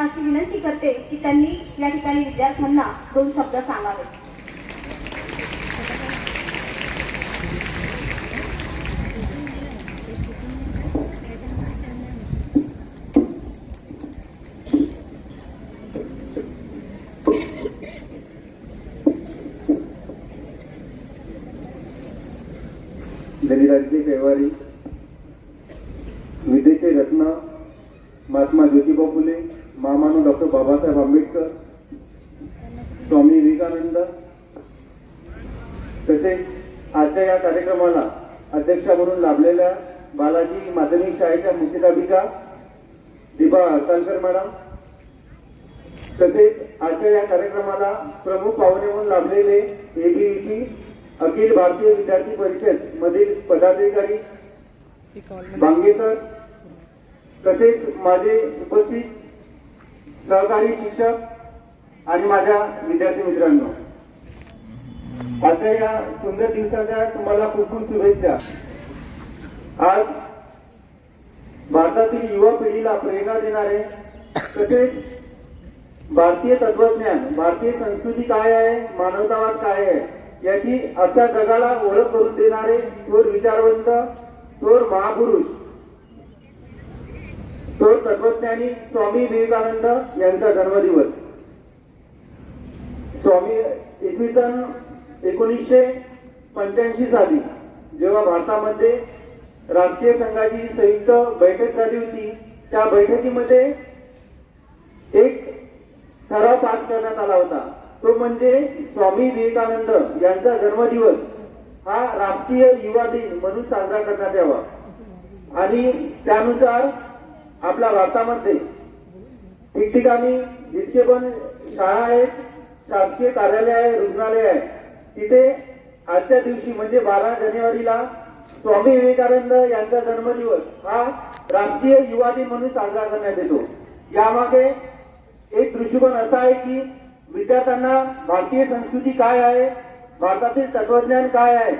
अशी विनंती करते की त्यांनी या ठिकाणी विद्यार्थ्यांना दोन शब्द सांगावे. धनीराजचे व्यवहारी विद्येचे रत्न महात्मा ज्योतिबा फुले महामानव डॉक्टर बाबासाहेब आंबेडकर स्वामी विवेकानंद. तसेच आजच्या या कार्यक्रमाला अध्यक्षा म्हणून लाभलेल्या बालाजी माध्यमिक शाळेच्या मुख्याध्यापिका दीपा हरतालकर मॅडम. तसेच आजच्या या कार्यक्रमाला प्रमुख पाहुणे म्हणून लाभलेले एबीईटी अखिल भारतीय विद्यार्थी परिषद मधील पदाधिकारी बांगेकर तसेच माझे उपस्थित सहकारी शिक्षक आणि माझ्या विद्यार्थी मित्रांनो आजच्या या सुंदर दिवसाच्या तुम्हाला खूप खूप शुभेच्छा. आज भारतातील युवा पिढीला प्रेरणा देणारे तसेच भारतीय तत्वज्ञान भारतीय संस्कृती काय आहे मानवतावाद काय आहे याची अख्या जगाला ओळख करून देणारे थोर विचारवंत थोर महापुरुष तो तत्वज्ञानी स्वामी विवेकानंद यांचा जन्मदिवस. स्वामी इसवी सन एकोणीसशे पंच्याऐंशी साली जेव्हा भारतामध्ये राष्ट्रीय संघाची संयुक्त बैठक झाली होती त्या बैठकीमध्ये एक ठराव पास करण्यात आला होता. तो म्हणजे स्वामी विवेकानंद यांचा जन्मदिवस. हा राष्ट्रीय युवा दिन म्हणून साजरा करण्यात यावा. आणि त्यानुसार आपल्या भारतामध्ये ठिकठिकाणी जितके पण शाळा आहेत शासकीय कार्यालय आहे रुग्णालय आहे तिथे आजच्या दिवशी म्हणजे बारा जानेवारीला स्वामी विवेकानंद यांचा जन्मदिवस हा राष्ट्रीय युवा दिन म्हणून साजरा करण्यात येतो. यामागे एक दृष्टिकोन असा आहे की विद्यार्थ्यांना भारतीय संस्कृती काय आहे भारतातील तत्वज्ञान काय आहे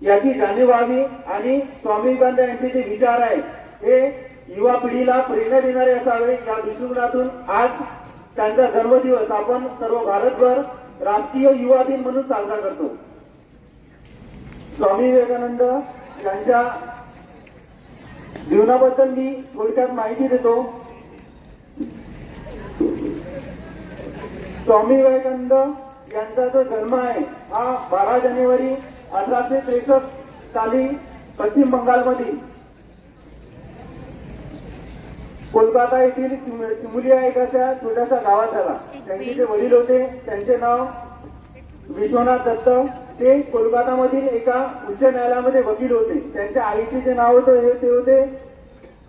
याची जाणीव व्हावी आणि स्वामी विवेकानंद यांचे जे विचार आहे हे युवा पिढीला प्रेरणा देणारे असावे या दृष्टिकोनातून आज त्यांचा जन्मदिवस आपण सर्व भारतभर राष्ट्रीय युवा दिन म्हणून साजरा करतो. स्वामी विवेकानंद यांच्या जीवनाबद्दल मी थोडक्यात माहिती देतो. स्वामी विवेकानंद यांचा जो जन्म आहे हा बारा जानेवारी अठराशे त्रेसष्ट साली पश्चिम बंगालमधील कोलकाता येथील सिम- सिमुलिया एक अशा छोट्याशा गावात झाला त्यांचे जे वडील होते त्यांचे नाव विश्वनाथ दत्त. ते कोलकातामधील एका उच्च न्यायालयामध्ये वकील होते. त्यांच्या आईचे जे नाव होतं हे ते होते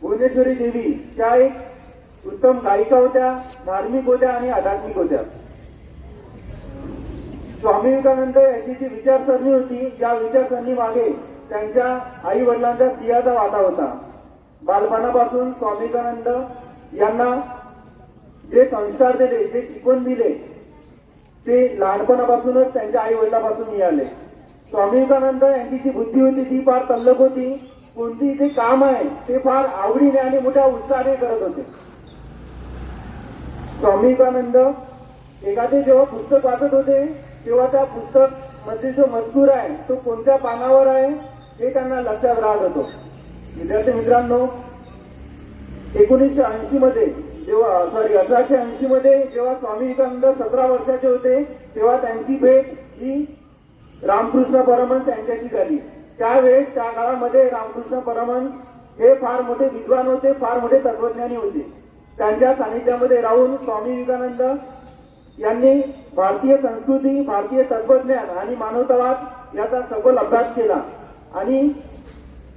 भुवनेश्वरी देवी. त्या एक उत्तम गायिका होत्या धार्मिक होत्या आणि आध्यात्मिक होत्या. स्वामी विवेकानंद यांची जी विचारसरणी होती या विचारसरणी मागे त्यांच्या आई वडिलांचा सिंहाचा वाटा होता. बालपणापासून स्वामी विवेकानंद यांना जे संस्कार दिले जे शिकवण दिले ते लहानपणापासूनच त्यांच्या आई वडिलापासून मिळाले. स्वामी विवेकानंद यांची जी बुद्धी होती ती फार तल्लक होती. कोणती जे काम आहे ते फार आवडीने आणि मोठ्या उत्साहाने करत होते. स्वामी विवेकानंद एखादे जेव्हा पुस्तक वाचत होते तेव्हा त्या पुस्तकमध्ये जो मजकूर आहे तो कोणत्या पानावर आहे हे त्यांना लक्षात राहत होतो. विद्यार्थी मित्रांनो एकोणीसशे ऐंशी मध्ये जेव्हा सॉरी अठराशे ऐंशी मध्ये जेव्हा स्वामी विवेकानंद सतरा वर्षाचे होते तेव्हा त्यांची भेट ही रामकृष्ण परमहंस यांच्याशी झाली. त्यावेळेस त्या काळामध्ये रामकृष्ण परमहंस हे फार मोठे विद्वान होते फार मोठे तत्वज्ञानी होते. त्यांच्या सानिध्यामध्ये राहून स्वामी विवेकानंद यांनी भारतीय संस्कृती भारतीय तत्वज्ञान आणि मानवतावाद याचा सखोल अभ्यास केला. आणि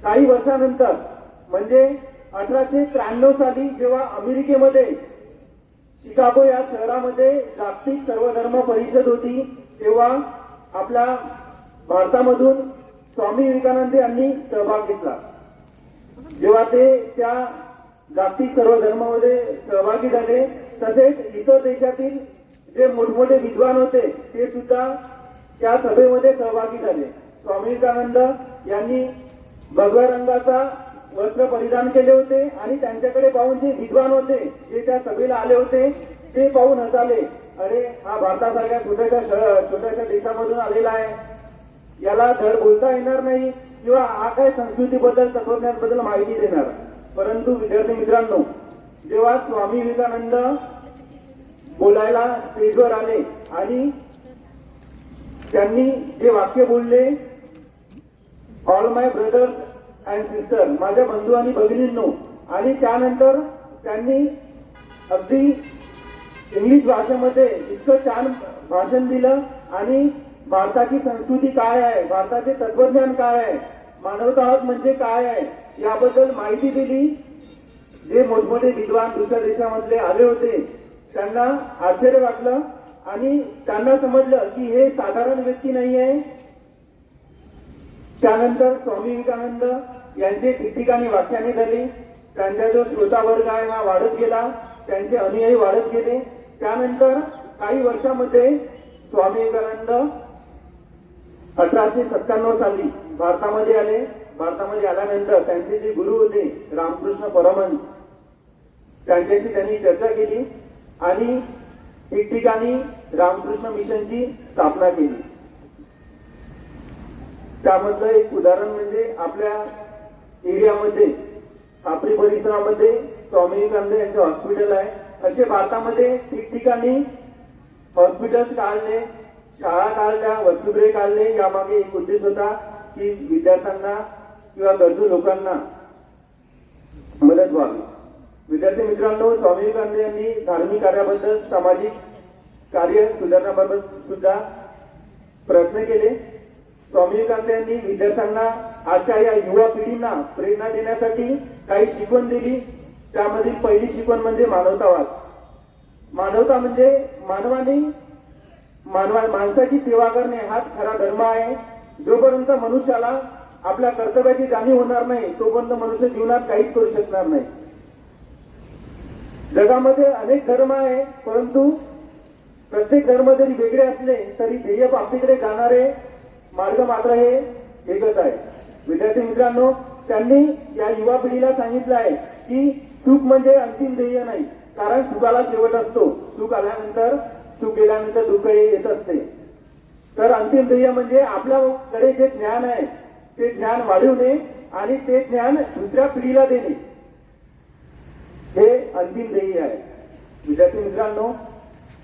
काही वर्षानंतर म्हणजे अठराशे त्र्याण्णव साली जेव्हा अमेरिकेमध्ये शिकागो या शहरामध्ये जागतिक सर्वधर्म परिषद होती तेव्हा आपल्या भारतामधून स्वामी विवेकानंद यांनी सहभाग घेतला. जेव्हा ते त्या जागतिक सर्व धर्मामध्ये सहभागी झाले तसेच इतर देशातील जे मोठमोठे विद्वान होते ते सुद्धा त्या सभेमध्ये सहभागी झाले. स्वामी विवेकानंद यांनी भगव्या रंगाचा वस्त्र परिधान केले होते आणि त्यांच्याकडे पाहून जे विद्वान होते जे त्या सभेला आले होते ते पाहून हसाले. अरे हा भारतासारख्या छोट्याशा छोट्याशा देशामधून आलेला आहे. याला धड बोलता येणार नाही किंवा हा काय संस्कृतीबद्दल तत्वज्ञानबद्दल माहिती देणार? परंतु विद्यार्थी मित्रांनो जेव्हा स्वामी विवेकानंद बोलायला स्टेजवर आले आणि त्यांनी जे वाक्य बोलले all my brothers and sister माझ्या बंधू आणि भगिनींनो आणि त्यानंतर त्यांनी अगदी इंग्लिश भाषेमध्ये इतकं छान भाषण दिलं आणि भारताची संस्कृती काय आहे भारताचे तत्वज्ञान काय आहे मानवतावाद म्हणजे काय आहे याबद्दल माहिती दिली. जे मोठमोठे विद्वान दुसऱ्या देशामधले आले होते त्यांना आश्चर्य वाटलं आणि त्यांना समजलं की हे साधारण व्यक्ती नाही आहे त्यानंतर स्वामी विवेकानंद यांची ठिकठिकाणी व्याख्याने झाली. त्यांचा जो श्रोता वर्ग आहे हा वाढत गेला. त्यांचे अनुयायी वाढत गेले. त्यानंतर काही वर्षामध्ये स्वामी विवेकानंद अठराशे सत्त्याण्णव साली भारतामध्ये आले. भारतामध्ये आल्यानंतर त्यांचे जे गुरु होते रामकृष्ण परमहंस त्यांच्याशी त्यांनी चर्चा केली आणि ठिकठिकाणी रामकृष्ण मिशनची स्थापना केली. त्यामधलं एक उदाहरण म्हणजे आपल्या एरियामध्ये खापरी परिसरामध्ये स्वामी विवेकानंद यांचे हॉस्पिटल आहे. असे भारतामध्ये ठिकठिकाणी हॉस्पिटल्स काढले शाळा काढल्या वसुगृहे काढले. यामागे एक उद्देश होता की विद्यार्थ्यांना किंवा गरजू लोकांना मदत व्हावी. विद्यार्थी मित्रांनो स्वामी विवेकानंद यांनी धार्मिक कार्याबद्दल सामाजिक कार्य सुधारण्याबाबत सुद्धा प्रयत्न केले. स्वामी विवेकानंदांनी विद्यार्थ्यांना आजच्या या युवा पिढींना प्रेरणा देण्यासाठी काही शिकवण दिली. त्यामधील पहिली शिकवण म्हणजे मानवतावाद मानवता म्हणजे मानवाने मानवा माणसाची सेवा करणे हाच खरा धर्म आहे. जोपर्यंत मनुष्याला आपल्या कर्तव्याची जाणीव होणार नाही तोपर्यंत मनुष्य जीवनात काहीच करू शकणार नाही. जगामध्ये अनेक धर्म आहे परंतु प्रत्येक धर्म जरी वेगळे असले तरी ध्येय प्राप्तीकडे जाणारे मार्ग मात्र हे एकच आहे. विद्यार्थी मित्रांनो त्यांनी या युवा पिढीला सांगितलं आहे की सुख म्हणजे अंतिम ध्येय नाही कारण सुखाला शेवट असतो. सुख आल्यानंतर सुख गेल्यानंतर दुःख हे येत असते. तर अंतिम ध्येय म्हणजे आपल्याकडे जे ज्ञान आहे ते ज्ञान वाढवणे आणि ते ज्ञान दुसऱ्या पिढीला देणे. हे अंतिम ध्येय आहे. विद्यार्थी मित्रांनो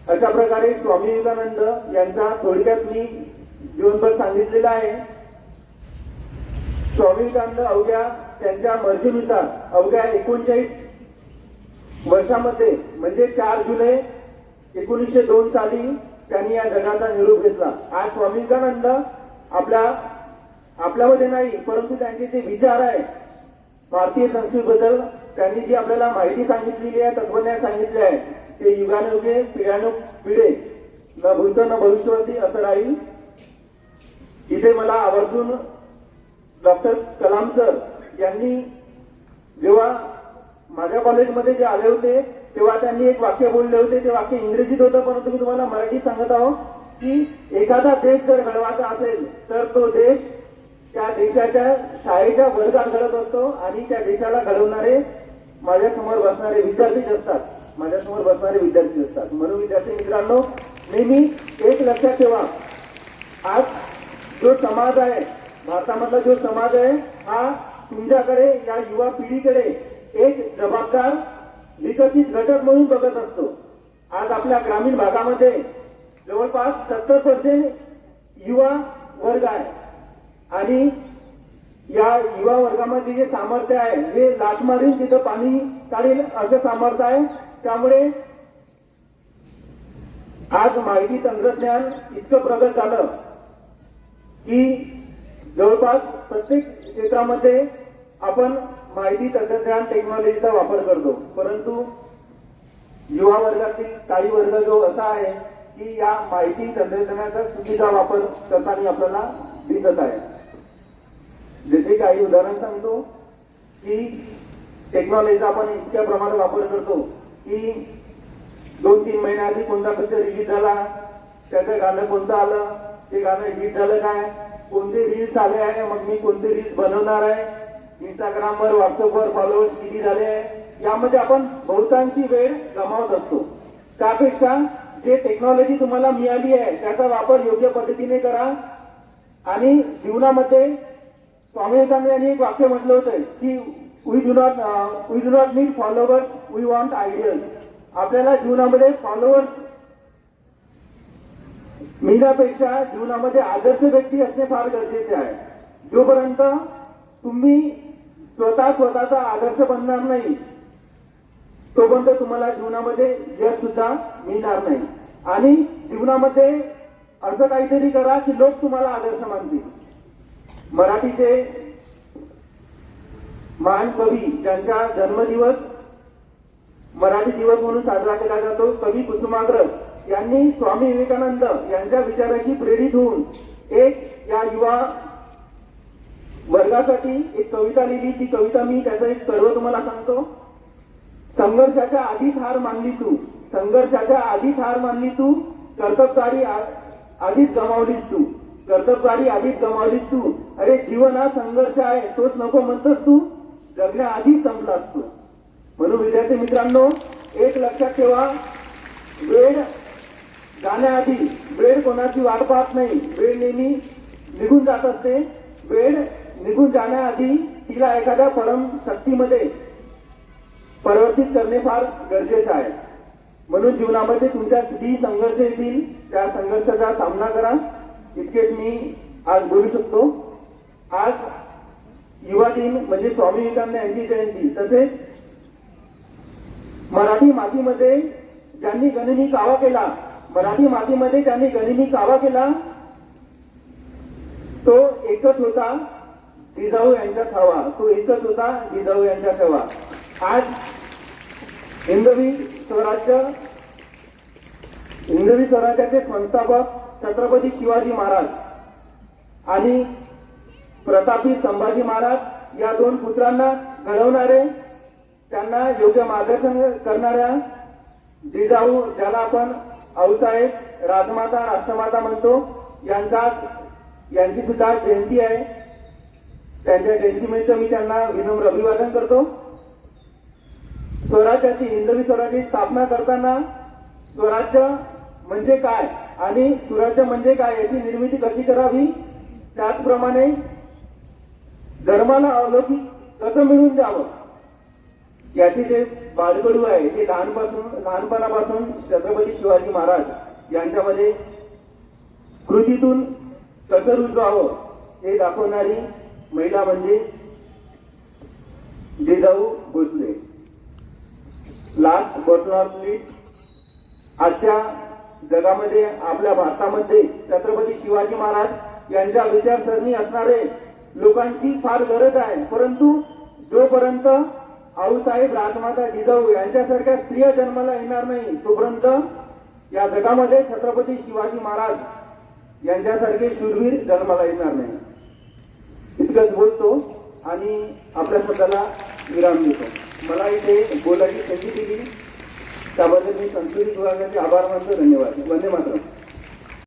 अशा प्रकारे स्वामी विवेकानंद यांचा थोडक्यात मी जीवनभर सांगितलेलं आहे. स्वामी विवेकानंद अवघ्या त्यांच्या मर्जीनुसार अवघ्या एकोणचाळीस वर्षामध्ये म्हणजे चार जुलै एकोणीसशे दोन साली त्यांनी या जगाचा निरोप घेतला. आज स्वामी विवेकानंद आपल्या आपल्यामध्ये नाही परंतु त्यांचे जे विचार आहे भारतीय संस्कृतीबद्दल त्यांनी जी आपल्याला माहिती सांगितलेली आहे तत्वज्ञान सांगितले आहे ते युगानुयुगे पिढ्यानु पिढे न भूत न भविष्यवती असं राहील. इथे मला आवर्जून डॉक्टर कलाम सर यांनी जेव्हा माझ्या कॉलेजमध्ये जे आले होते तेव्हा त्यांनी एक वाक्य बोलले होते. ते वाक्य इंग्रजीत होतं परंतु मी तुम्हाला मराठीत सांगत आहो की एखादा देश जर घडवायचा असेल तर तो देश त्या देशाच्या शाळेच्या वर्गात घडत असतो आणि त्या देशाला घडवणारे माझ्यासमोर बसणारे विद्यार्थीच असतात. माझ्यासमोर बसणारे विद्यार्थी असतात. म्हणून विद्यार्थी मित्रांनो नेहमी एक लक्षात ठेवा. आज जो समाज आहे भारतामधला जो समाज आहे हा तुमच्याकडे या युवा पिढीकडे एक जबाबदार विकसित घटक म्हणून बघत असतो. आज आपल्या ग्रामीण भागामध्ये जवळपास सत्तर पर्सेंट युवा वर्ग आहे. आणि या युवा वर्गामध्ये जे सामर्थ्य आहे हे लाट मारील तिथं पाणी काढील असं सामर्थ्य आहे. त्यामुळे आज माहिती तंत्रज्ञान इतकं प्रगत झालं. की जवळपास प्रत्येक क्षेत्रामध्ये आपण माहिती तंत्रज्ञान टेक्नॉलॉजीचा वापर करतो. परंतु युवा वर्गातील काही वर्ग जो असा आहे की या माहिती तंत्रज्ञानाचा चुकीचा वापर करताना आपल्याला दिसत आहे. जसे काही उदाहरण सांगतो की टेक्नॉलॉजीचा आपण इतक्या प्रमाणात वापर करतो की दोन तीन महिन्याआधी कोणता पिक्चर रिलीज झाला त्याचं गाणं कोणतं आलं ते गाणं हिट झालं काय? कोणते रील्स आले आहे? मग मी कोणते रील्स बनवणार आहे? इंस्टाग्रामवर व्हॉट्सअपवर फॉलोअर्स किती झाले आहे? यामध्ये आपण बहुतांशी वेळ गमावत असतो. त्यापेक्षा जे टेक्नॉलॉजी तुम्हाला मिळाली आहे त्याचा वापर योग्य पद्धतीने करा. आणि जीवनामध्ये स्वामी विवेकानंद यांनी एक वाक्य म्हटलं होतं की we do not we do not need followers we want ideals आपल्याला जीवनामध्ये फॉलोअर्स मीनापेक्षा जीवनामध्ये आदर्श व्यक्ती असणे फार गरजेचे आहे. जोपर्यंत तुम्ही स्वतः स्वतःचा आदर्श बनणार नाही तोपर्यंत तुम्हाला जीवनामध्ये यश सुद्धा मिळणार नाही. आणि जीवनामध्ये असं काहीतरी करा की लोक तुम्हाला आदर्श मानतील. मराठीचे महान कवी ज्यांचा जन्मदिवस मराठी दिवस म्हणून साजरा केला जातो कवी कुसुमाग्रज. यांनी स्वामी विवेकानंद यांच्या विचाराशी प्रेरित होऊन एक या युवा वर्गासाठी एक कविता लिहिली. ती कविता मी त्याचा एक सर्व तुम्हाला सांगतो. संघर्षाच्या आधीच हार मानली तू. संघर्षाच्या आधीच हार मानली तू. कर्तबदारी आ- आधीच गमावलीस तू. कर्तबदारी आधीच गमावलीस तू. अरे जीवन हा संघर्ष आहे. तोच नको म्हणतोस तू. जगण्याआधीच संपलास तू. म्हणून विद्यार्थी मित्रांनो एक लक्षात ठेवा. वेळ जाण्याआधी वेळ कोणाची वाट पाहत नाही. वेळ नेहमी निघून जात असते. वेळ निघून जाण्याआधी तिला एखाद्या परम शक्तीमध्ये परिवर्तित करणे फार गरजेचे आहे. म्हणून जीवनामध्ये तुमच्या कितीही संघर्ष येतील त्या संघर्षाचा सामना करा. इतकेच मी आज बोलू शकतो. आज युवा दिन म्हणजे स्वामी विवेकानंद यांची जयंती. तसेच मराठी मातीमध्ये ज्यांनी गणनी कावा केला मराठी मातीमध्ये त्यांनी गणिनी कावा केला. तो एकच होता जिजाऊ यांच्या ठावा तो एकच होता जिजाऊ यांच्या छावा आज हिंदवी स्वराज्य हिंदवी स्वराज्याचे संस्थापक छत्रपती शिवाजी महाराज आणि प्रतापी संभाजी महाराज या दोन पुत्रांना घडवणारे त्यांना योग्य मार्गदर्शन करणाऱ्या जिजाऊ ज्याला आपण आऊसाहेब राजमाता राष्ट्रमाता म्हणतो यांचा यांची सुद्धा जयंती आहे. त्यांच्या जयंतीनिमित्त मी त्यांना विनम्र अभिवादन करतो. स्वराज्याची हिंदवी स्वराज्याची स्थापना करताना स्वराज्य म्हणजे काय आणि सुराज्य म्हणजे काय याची निर्मिती कशी करावी? त्याचप्रमाणे धर्माला अलौकिक कसं मिळून द्यावं याचे जे बाळकडू आहे ते लहानपासून लहानपणापासून छत्रपती शिवाजी महाराज यांच्यामध्ये कृतीतून कसं रुजवावं हे दाखवणारी महिला म्हणजे Jijau Bhosale. Last but not least आजच्या जगामध्ये आपल्या भारतामध्ये छत्रपती शिवाजी महाराज यांच्या विचारसरणी असणारे लोकांची फार गरज आहे. परंतु जोपर्यंत आऊसाहेब राजमाता जिजाऊ यांच्यासारख्या स्त्रिया जन्माला येणार नाही तोपर्यंत या जगामध्ये छत्रपती शिवाजी महाराज यांच्यासारखे शूरवीर जन्माला येणार नाही. इतकंच बोलतो आणि आपल्या शब्दाला विराम देतो. मला इथे बोलायची संधी दिली. त्याबद्दल मी संस्कृती विभागाचे आभार मानतो. धन्यवाद. वंदे मातरम.